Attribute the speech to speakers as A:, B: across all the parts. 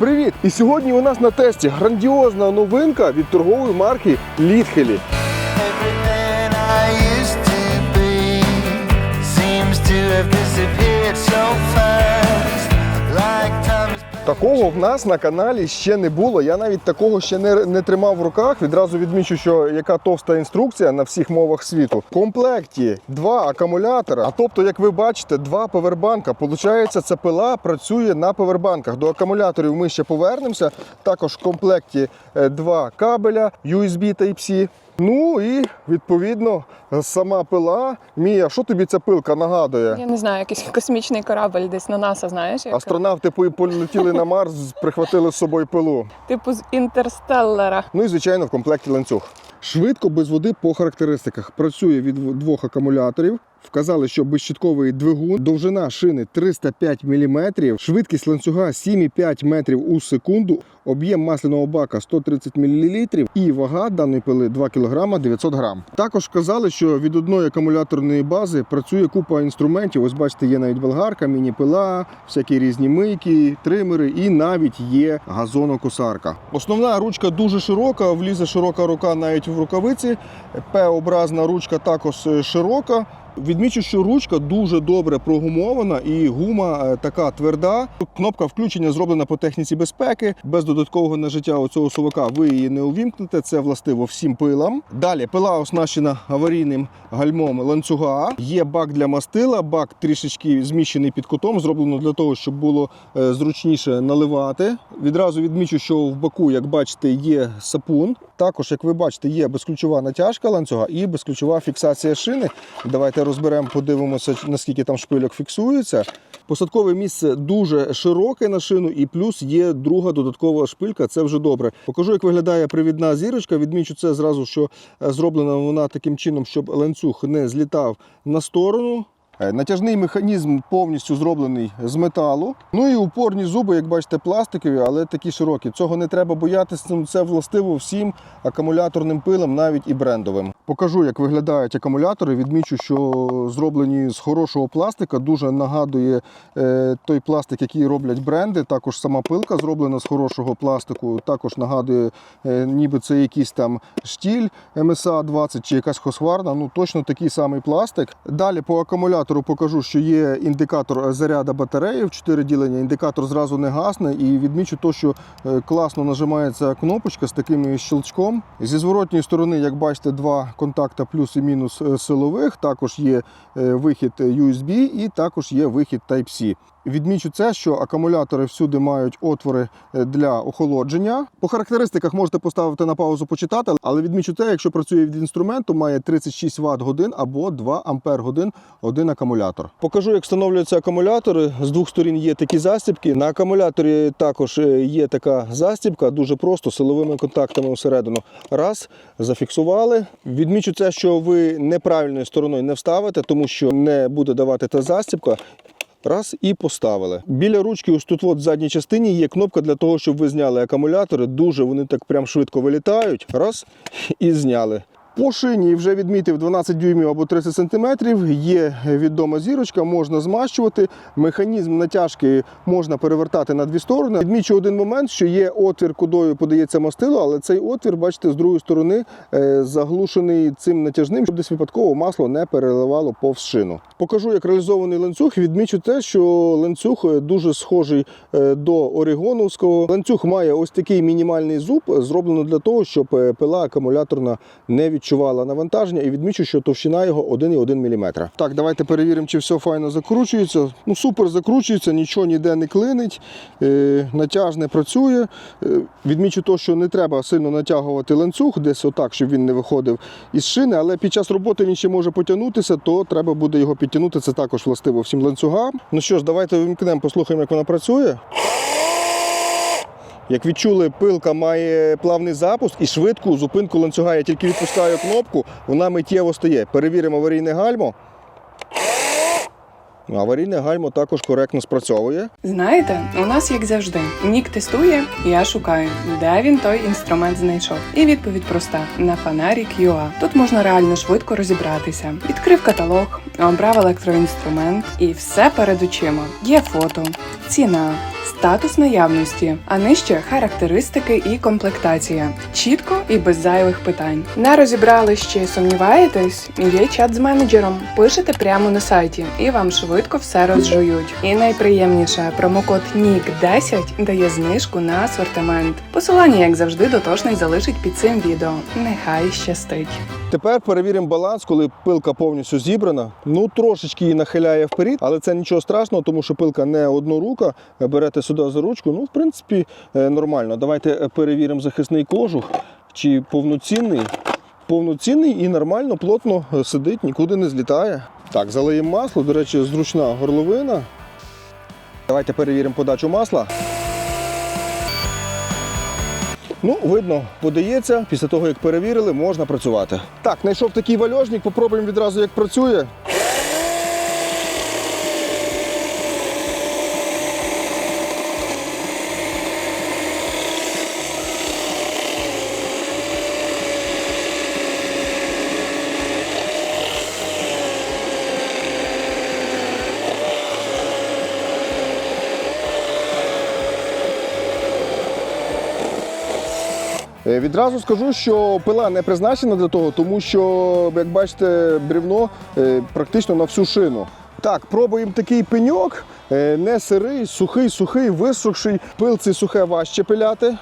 A: Привіт! І сьогодні у нас на тесті грандіозна новинка від торгової марки Літхелі.
B: So I
A: Такого в нас на каналі ще не було. Я навіть такого ще не, не тримав в руках. Відразу відмічу, що яка товста інструкція на всіх мовах світу. В комплекті два акумулятора. А тобто, як ви бачите, два повербанка. Получається, ця пила працює на повербанках. До акумуляторів ми ще повернемося. Також в комплекті е, два кабеля USB Type-C. Ну і відповідно сама пила. Мія, що тобі ця пилка нагадує?
C: Я не знаю, якийсь космічний корабль десь на НАСА, знаєш? як-
A: Астронавти полетіли на Марс, прихватили з собою пилу.
C: Типу з інтерстеллера.
A: Ну і звичайно в комплекті ланцюг. Швидко без води по характеристиках. Працює від двох акумуляторів. Вказали, що безщитковий двигун, довжина шини 305 мм, швидкість ланцюга 7,5 метрів у секунду, об'єм масляного бака 130 мл і вага даної пили 2 кг 900 г. Також вказали, що від одної акумуляторної бази працює купа інструментів. Ось бачите, є навіть болгарка, міні-пила, всякі різні мийки, тримери і навіть є газонокосарка. Основна ручка дуже широка, влізе широка рука навіть в рукавиці. П-образна ручка також е, широка. Відмічу, що ручка дуже добре прогумована і гума е, така тверда. Кнопка включення зроблена по техніці безпеки. Без додаткового нажиття оцього сувака ви її не увімкнете. Це властиво всім пилам. Далі пила оснащена аварійним гальмом ланцюга. Є бак для мастила, бак трішечки зміщений під кутом, зроблено для того, щоб було е, зручніше наливати. Відразу відмічу, що в баку, як бачите, є сапун. Також, як ви бачите, є безключова натяжка ланцюга і безключова фіксація шини. Давайте розберемо, подивимося, наскільки там шпильок фіксується. Посадкове місце дуже широке на шину, і плюс є друга додаткова шпилька. Це вже добре. Покажу, як виглядає привідна зірочка. Відмічу це зразу, що е, зроблена вона таким чином, щоб ланцюг не злітав на сторону. Е, Натяжний механізм повністю зроблений з металу. Ну і упорні зуби, як бачите, пластикові, але такі широкі. Цього не треба боятися. ну, Це властиво всім акумуляторним пилам, навіть і брендовим. Покажу, як виглядають акумулятори. Відмічу, що зроблені з хорошого пластика. Дуже нагадує е, той пластик, який роблять бренди. Також сама пилка зроблена з хорошого пластику. Також нагадує, е, ніби це якийсь там штіль МСА 20 чи якась хосварна. Ну точно такий самий пластик. Далі по акумулятору покажу, що є індикатор заряду батареї в 4 ділення. Індикатор зразу не гасне. І відмічу то, що е, класно нажимається кнопочка з таким щелчком. Зі зворотньої сторони, як бачите, два контакта плюс і мінус е, силових. Також є е, вихід USB і також є вихід Type-C. Відмічу це, що акумулятори всюди мають отвори е, для охолодження. По характеристиках можете поставити на паузу почитати, але відмічу те, якщо працює від інструменту, має 36 Вт годин або 2 Ампер годин один акумулятор. Покажу, як встановлюються акумулятори. З двох сторін є такі застібки. На акумуляторі також е, є така застібка, дуже просто силовими контактами всередину. Раз, зафіксували. Відмічу це, що ви неправильною стороною не вставите, тому що не буде давати та застібка. Раз і поставили. Біля ручки, ось тут от в задній частині є кнопка для того, щоб ви зняли акумулятори. Дуже вони так прям швидко вилітають. Раз і зняли. По шині вже відмітив 12 дюймів або 30 сантиметрів. Є відома зірочка, можна змащувати. Механізм натяжки можна перевертати на дві сторони. Відмічу один момент, що є отвір, кудою подається мастило, але цей отвір, бачите, з другої сторони е, заглушений цим натяжним, щоб десь випадково масло не переливало повз шину. Покажу, як реалізований ланцюг. Відмічу те, що ланцюг е, дуже схожий е, до орігоновського. Ланцюг має ось такий мінімальний зуб, зроблено для того, щоб пила акумуляторна не відчувала навантаження. І відмічу, що товщина його 1,1 мм. Так, давайте перевіримо, чи все файно закручується. Ну, супер закручується, нічого ніде не клинить, е, натяж не працює. Е, відмічу то, що не треба сильно натягувати ланцюг, десь отак, щоб він не виходив із шини, але під час роботи він ще може потягнутися, то треба буде його підтягнути. Це також властиво всім ланцюгам. Ну що ж, давайте вимкнемо, послухаємо, як вона працює. Як відчули, пилка має плавний запуск і швидку зупинку ланцюга. Я тільки відпускаю кнопку, вона миттєво стає. Перевіримо аварійне гальмо. Аварійне гальмо також коректно спрацьовує.
C: Знаєте, у нас як завжди. Нік тестує, я шукаю, де він той інструмент знайшов. І відповідь проста: на Fanatic.ua. Тут можна реально швидко розібратися. Відкрив каталог, обрав електроінструмент і все перед очима. Є фото, ціна, статус наявності, а нижче характеристики і комплектація. Чітко і без зайвих питань. Не розібрали ще сумніваєтесь? Є чат з менеджером. Пишете прямо на сайті, і вам швидко все розжують. І найприємніше промокод NIC10 дає знижку на асортимент. Посилання, як завжди, дотошний залишить під цим відео. Нехай щастить.
A: Тепер перевіримо баланс, коли пилка повністю зібрана. Ну трошечки її нахиляє вперед, але це нічого страшного, тому що пилка не однорука. Берете сюди за ручку. Ну, в принципі, е, нормально. Давайте е, перевіримо захисний кожух, чи повноцінний. Повноцінний і нормально, плотно е, сидить, нікуди не злітає. Так, залиємо масло. До речі, зручна горловина. Давайте перевіримо подачу масла. Ну, видно, подається. Після того, як перевірили, можна працювати. Так, знайшов такий вальожник, попробуємо відразу, як працює. Відразу скажу, що пила не призначена для того, тому що, як бачите, брівно е, практично на всю шину. Так, пробуємо такий пеньок, е, не сирий, сухий, сухий, висохший. Пилці сухе важче пиляти.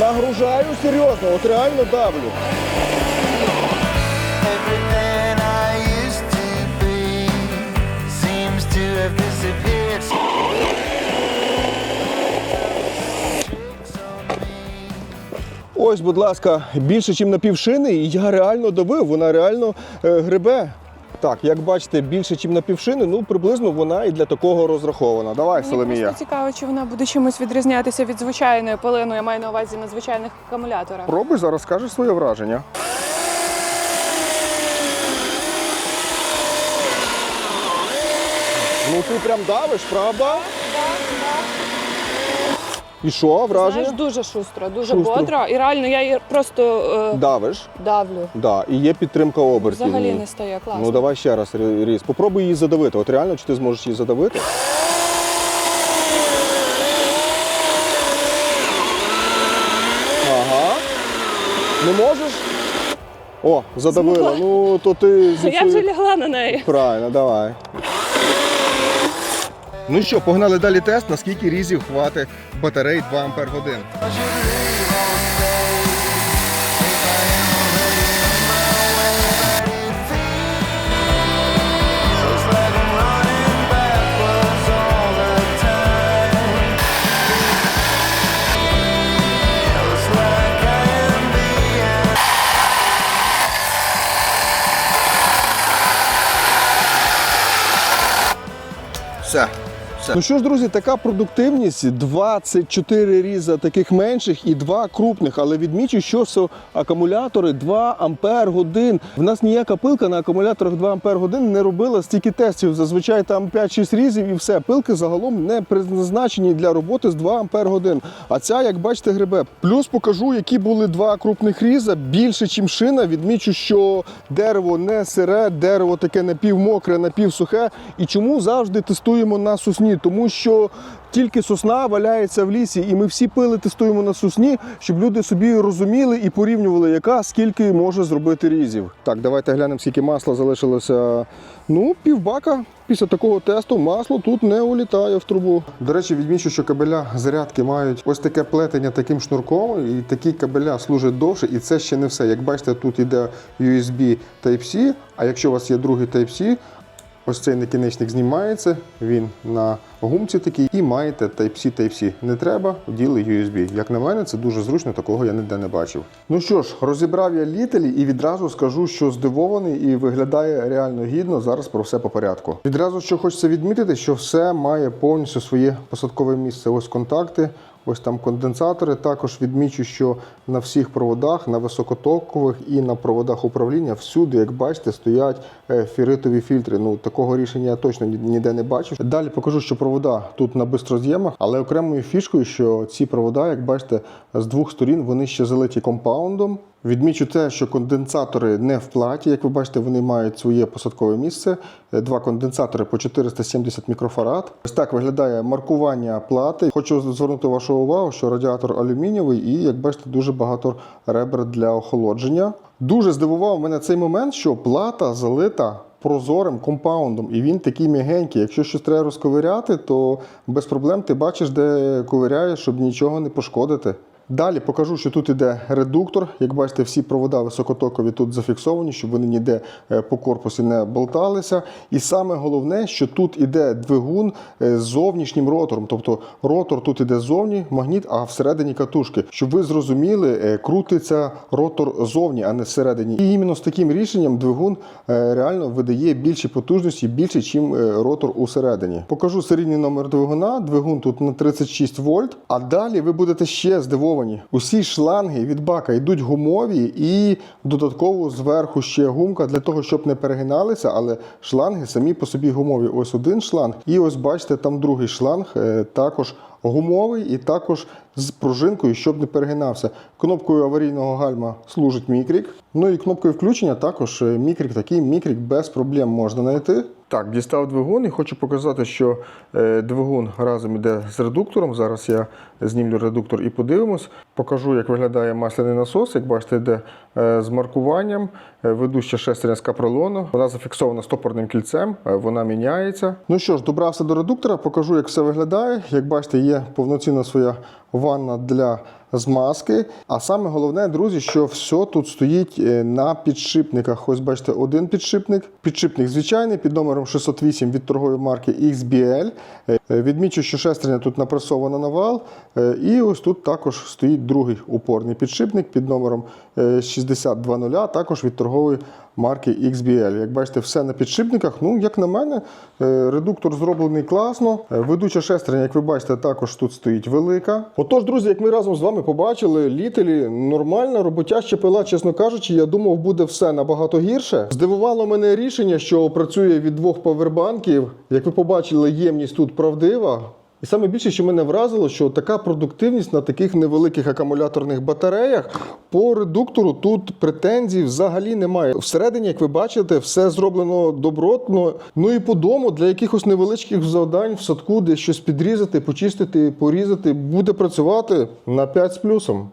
A: Нагружаю серйозно, от реально давлю. Ось, будь ласка, більше, ніж на півшини, і я реально давив, вона реально е, грибе. Так, як бачите, більше, ніж на півшини, ну приблизно вона і для такого розрахована. Давай,
D: Мені
A: Соломія.
D: просто цікаво, чи вона буде чимось відрізнятися від звичайної пилини, я маю на увазі на звичайних акумуляторах.
A: Пробуй зараз скажеш своє враження. Ну ти прям давиш, правда? І що, враження?
D: Знаєш, дуже шустро, дуже
A: Шустро.
D: бодро. І реально я її просто е,
A: Давиш.
D: давлю.
A: Да, і є підтримка обертів.
D: Взагалі не стає класно.
A: Ну давай ще раз Рі- різ. Попробуй її задавити. От реально, чи ти зможеш її задавити? Ага. Не можеш? О, задавила.
D: Змогла.
A: Ну, то ти
D: я вже лягла на неї.
A: Правильно, давай. Ну що, погнали далі тест, наскільки різів хватить батарей 2 Ампер годин.
B: Feels
A: Все. Ну що ж, друзі, така продуктивність: 24 різа таких менших і два крупних. Але відмічу, що це акумулятори 2 ампер годин. В нас ніяка пилка на акумуляторах 2 ампер годин не робила стільки тестів. Зазвичай там 5-6 різів і все. Пилки загалом не призначені для роботи з 2 ампер годин. А ця, як бачите, грибе. Плюс покажу, які були два крупних різа більше, ніж шина. Відмічу, що дерево не сире, дерево таке напівмокре, напівсухе. І чому завжди тестуємо на сосні? Тому що тільки сосна валяється в лісі, і ми всі пили тестуємо на сосні, щоб люди собі розуміли і порівнювали, яка скільки може зробити різів. Так, давайте глянемо, скільки масла залишилося. Ну, півбака. Після такого тесту масло тут не улітає в трубу. До речі, відмічу, що кабеля зарядки мають ось таке плетення таким шнурком, і такі кабеля служать довше, і це ще не все. Як бачите, тут йде USB Type-C, а якщо у вас є другий Type-C, Ось цей накінечник знімається, він на гумці такий, і маєте Type-C, Type-C. Не треба, діли USB. Як на мене, це дуже зручно, такого я ніде не бачив. Ну що ж, розібрав я літелі і відразу скажу, що здивований і виглядає реально гідно. Зараз про все по порядку. Відразу що хочеться відмітити, що все має повністю своє посадкове місце. Ось контакти. Ось там конденсатори. Також відмічу, що на всіх проводах, на високотокових і на проводах управління всюди, як бачите, стоять е, фіритові фільтри. Ну такого рішення я точно ні- ніде не бачив. Далі покажу, що провода тут на бистроз'ємах, але окремою фішкою, що ці провода, як бачите, з двох сторін вони ще залиті компаундом. Відмічу те, що конденсатори не в платі. Як ви бачите, вони мають своє посадкове місце. Е, Два конденсатори по 470 мікрофарад. Ось так виглядає маркування плати. Хочу звернути вашу увагу, що радіатор алюмінієвий і, як бачите, дуже багато ребер для охолодження. Дуже здивував мене цей момент, що плата залита прозорим компаундом, і він такий м'ягенький. Якщо щось треба розковиряти, то без проблем ти бачиш, де ковиряєш, щоб нічого не пошкодити. Далі покажу, що тут іде редуктор. Як бачите, всі провода високотокові тут зафіксовані, щоб вони ніде е, по корпусі не болталися. І саме головне, що тут іде двигун е, з зовнішнім ротором. Тобто ротор тут іде ззовні, магніт, а всередині катушки. Щоб ви зрозуміли, е, крутиться ротор зовні, а не всередині. І іменно з таким рішенням двигун реально видає більші потужності, більше, ніж ротор усередині. Покажу серійний номер двигуна. Двигун тут на 36 вольт. А далі ви будете ще здивовані. Усі шланги від бака йдуть гумові і додатково зверху ще гумка для того, щоб не перегиналися, але шланги самі по собі гумові. Ось один шланг, і ось бачите, там другий шланг е, також гумовий і також з пружинкою, щоб не перегинався. Кнопкою аварійного гальма служить мікрік. Ну і кнопкою включення також е, мікрік, такий мікрік без проблем можна знайти. Так, дістав двигун і хочу показати, що е, двигун разом іде з редуктором. Зараз я знімлю редуктор і подивимось. Покажу, як виглядає масляний насос. Як бачите, йде е, з маркуванням. Е, Ведуща шестерня з капролону. Вона зафіксована стопорним кільцем, вона міняється. Ну що ж, добрався до редуктора, покажу, як все виглядає. Як бачите, є повноцінна своя ванна для змазки. А саме головне, друзі, що все тут стоїть е, на підшипниках. Ось бачите, один підшипник. Підшипник звичайний під номером 608 від торгової марки XBL. Е, Відмічу, що шестерня тут напресована на вал. Е, І ось тут також стоїть другий упорний підшипник під номером е, 6020, також від торгової марки XBL. Як бачите, все на підшипниках. Ну, як на мене, е, редуктор зроблений класно. Е, Ведуча шестерня, як ви бачите, також тут стоїть велика. Отож, друзі, як ми разом з вами побачили, літелі нормальна роботяща пила, чесно кажучи, я думав, буде все набагато гірше. Здивувало мене рішення, що працює від двох павербанків. Як ви побачили, ємність тут правдива. І саме більше, що мене вразило, що така продуктивність на таких невеликих акумуляторних батареях по редуктору тут претензій взагалі немає. Всередині, як ви бачите, все зроблено добротно. Ну і по дому для якихось невеличких завдань в садку, де щось підрізати, почистити, порізати, буде працювати на 5 з плюсом.